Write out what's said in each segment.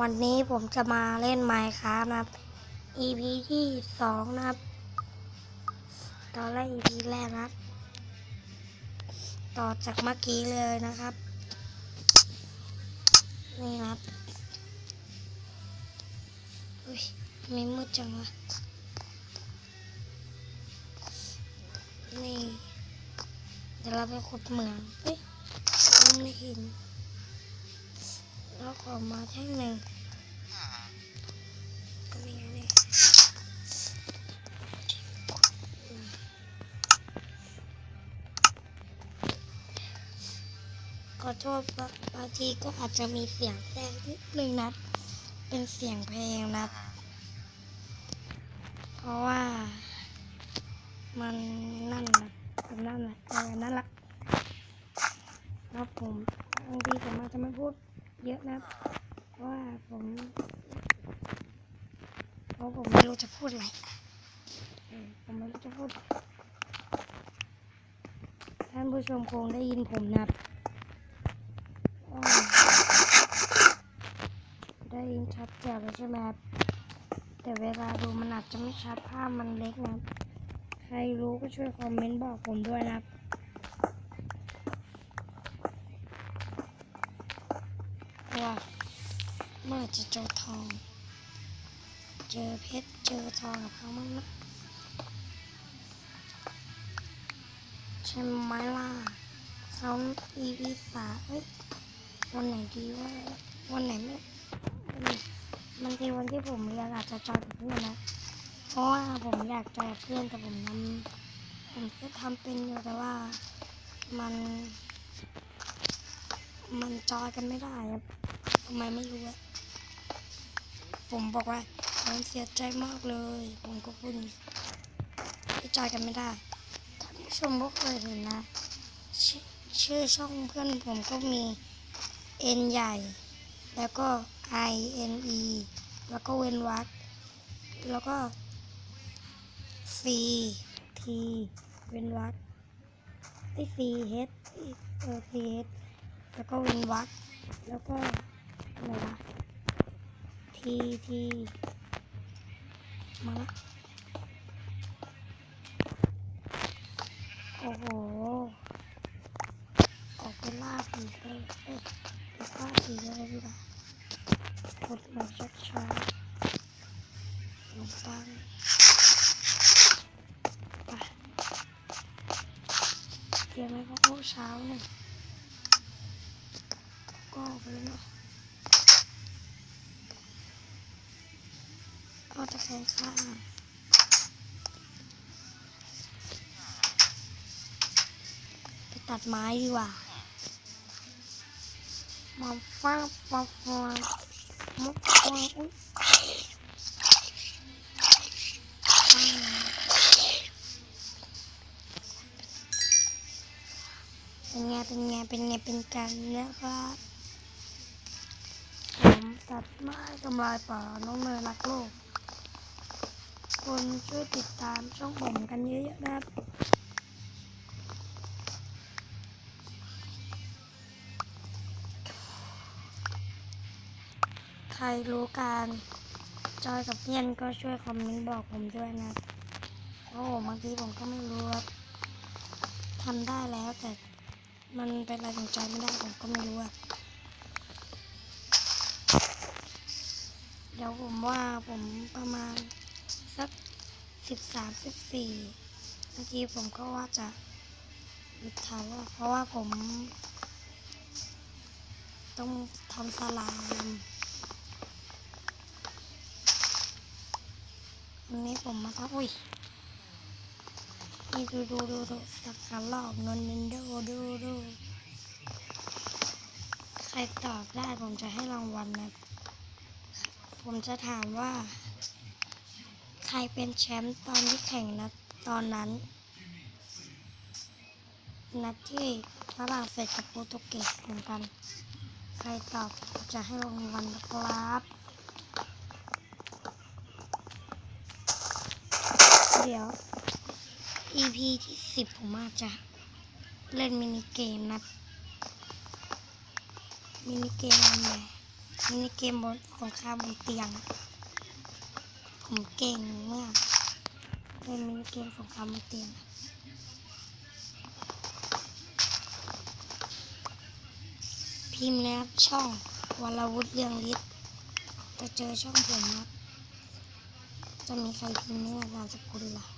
วันนี้ผมจะมาเล่นไมค์ครับนะครับ EP ที่สองนะครับ ตอนแรก EP แรกนะครับ ต่อจากเมื่อกี้เลยนะครับ นี่นะครับอุ้ยไม่มืดจังวะนี่ เดี๋ยวเราไปขุดเหมืองเฮ้ยไม่เห็น แล้วขอมาแท่งหนึ่งก็มีนี่ขอโทษบางบางทีก็อาจจะมีเสียงแทรกนิดนึงนะ เป็นเสียงเพลงนะ เพราะว่า มันนั่นนะแบบนั่นนะเออนั่นละแล้วผมบางทีผมอาจจะไม่พูด เยอะนะเพราะว่าผมเพราะผมไม่รู้จะพูดอะไรผมไม่รู้จะพูด ท่านผู้ชมคงได้ยินผมนับได้ยินชัดแจ๋วใช่ไหมครับแต่เวลาดูมันอาจจะไม่ชัดภาพมันเล็กนะ ใครรู้ก็ช่วยคอมเมนต์บอกผมด้วยนะครับ ว่าเมื่อจะเจอทอง เจอเพชร เจอทองกับเขามั้งนะใช่ไหมล่ะเขาอีพีสาเอ้ย วันไหนดีว่า วันไหนไม่มันทีวันที่ผมเรียนอาจจะจอยกับเพื่อนนะ เพราะว่าผมอยากจอยกับเพื่อนแต่ผมทำผมก็ทำเป็นอยู่แต่ว่ามัน มันจอยกันไม่ได้ครับ ทำไมไม่รู้อะผมบอกว่าผมเสียใจมากเลย ผมก็พูดอย่างนี้ที่จอยกันไม่ได้ท่านผู้ชมก็เคยเห็นนะชชื่อช่องเพื่อนผมก็มี N ใหญ่ แล้วก็ I N E แล้วก็เว้นวรรคแล้วก็ C T เว้นวรรคไอ้ C H เออ C H แล้วก็เว้นวรรคแล้วก็ อะไรวะ T T มาละโอ้โห ออกไปล่าผีเลยเอ้ยไปล่าผีเลยดีกว่ากดมาชักช้าขนมปังไปเตรียมไว้เพราะพวกเช้าเนี่ยก็ออกไปแล้ว เนาะเอาตะแคงข้างไปตัดไม้ดีกว่ามาฟ้าฟ้าฟ้ามาฟ้าอุ้ยเป็นไง เป็นไง เป็นไง เป็นกันนะครับผมตัดไม้ทำลายป่าน้องเนยรักโลก คนช่วยติดตามช่องผมกันเยอะๆนะครับใครรู้การจอยกับเพื่อนก็ช่วยคอมเมนต์บอกผมด้วยนะเพราะผมบางทีผมก็ไม่รู้ว่าทำได้แล้วแต่มันเป็นอะไรถึงใจไม่ได้ผมก็ไม่รู้อะเดี๋ยวผมว่าผมประมาณ สักสิบสามสิบสี่นาทีผมก็ว่าจะหยุดถ่ายแล้วเพราะว่าผม ต้องทำสลามอันนี้ผมมาทำอุ้ยนี่ดูดูดูดูสักการลอกเงินนินดูดูดูใครตอบได้ผมจะให้รางวัลนะ ผมจะถามว่า ใครเป็นแชมป์ตอนที่แข่งนะตอนนั้น นัดที่ฝรั่งเศสกับโปรตุเกสเหมือนกัน ใครตอบจะให้รางวัลนะครับเดี๋ยว EP ที่สิบผมอาจจะเล่นมินิเกมนะ มินิเกมอะไรมินิเกมบนสงครามบนเตียง ผมเก่งมากเล่นมินิเกมสงครามเตียงพิมพ์นะครับช่องวรวุฒิเรืองฤทธิ์จะเจอช่องผมนะจะมีใครพิมพ์นี่นามสกุลล่ะ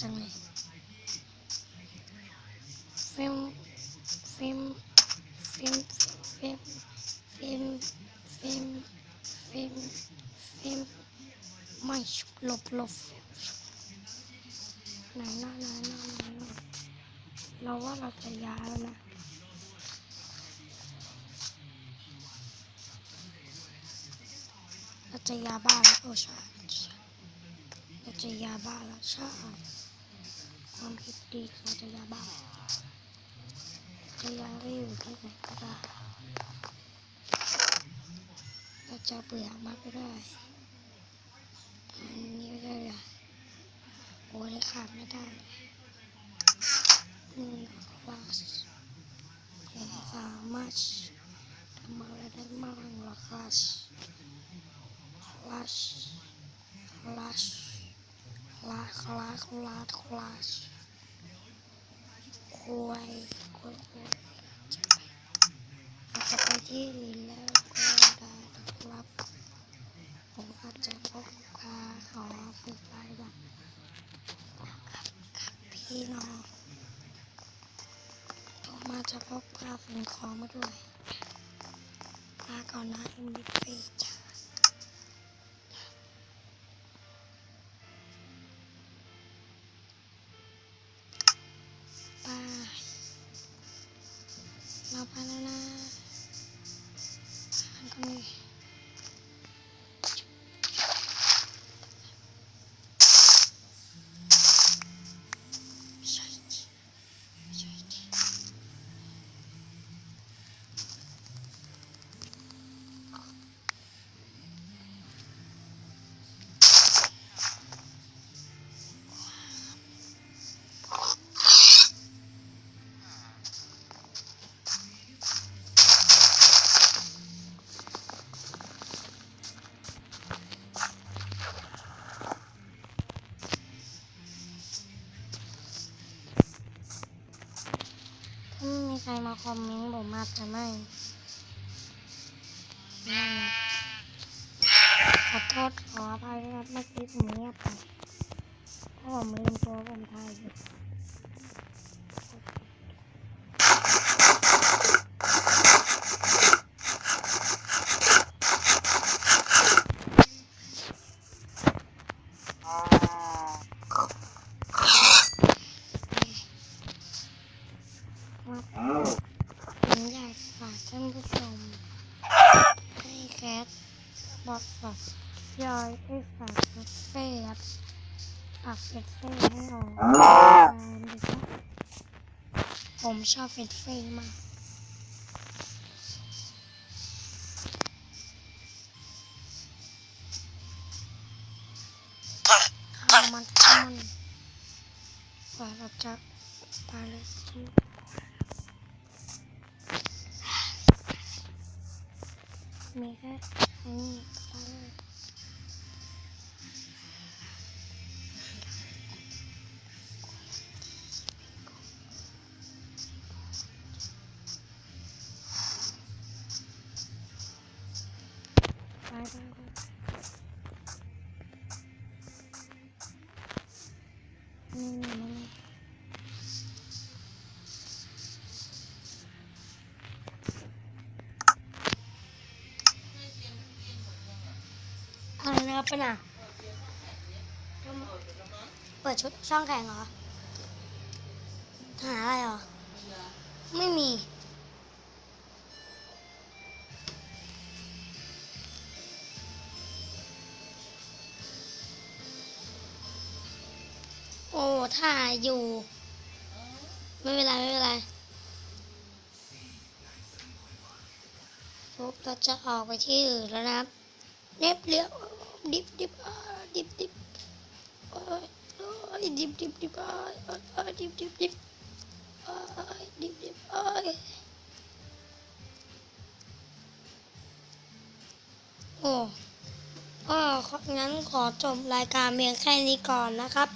จังเลยฟิล์มฟิล์มฟิล์มฟิล์มฟิล์มฟิล์มฟิล์มฟิมไม่หลบหลบไหนน้าไหนน้าไหนหน้าเราว่าเราจะย้ายแล้วนะเราจะย้ายบ้านโอ้ใช่า จะย้ายบ้านแล้วใช่ความคิดดีเราจะย้ายบ้านจะย้ายไปอยู่ที่ไหนก็ได้เราจะเบื่อมากก็ได้อันนี้ก็ได้โอ้ยขาดไม่ได้หนึ่งคลาสผมสามารถทำอะไรได้มากหรอคลาสคลาสค ลาคลาสคลาสคลาสคลาสคุยคุยคุยอาจจะไปที่อื่นแล้วก็ได้ครับ ผมอาจจะพกพาขาฝึกไปแบบพี่น้องผมมาจะพกพาสิ่งของมาด้วยลาก่อนนะอ็มดีเฟจ้ ต่ไปแล้วนะผ่านกันเลย รมาคอมเมนต์ผมมาจะไม่ไม่ขอโทษขออภัยนะครับเมื่อกี้ผมเงียบไปถ้าผมลืมตัวผมทายอยู่ครับผมอยากฝากท่านผู้ชม ให้แคทบอกฝากยอยให้ฝากเฟสเฟ่ครับฝากเฟสเฟ่ให้ออกดูครับ ผมชอบเฟสเฟ่มากข้าวมันข้าวมันกว่าเราจะไปเลยทุกมีแค่อัน อะไรนะครับปะน่ะเปิดชุดช่องแข่งเหรอ หาอะไรเหรอ ไม่มี โอ้ถ่ายอยู่ ไม่เป็นไร ไม่เป็นไรฟุบเราจะออกไปที่อื่นแล้วนะครับเน็บเลี้ยว ดิบดิบอ้ายดิบดิบโอ้ยอ้ยดิบดิบดิบอ้ายอ้อยดิบดิบดิบอ้ายดิบดิบอ้ายโอ้อ้อของั้นขอจบรายการเพียงแค่นี้ก่อนนะครับ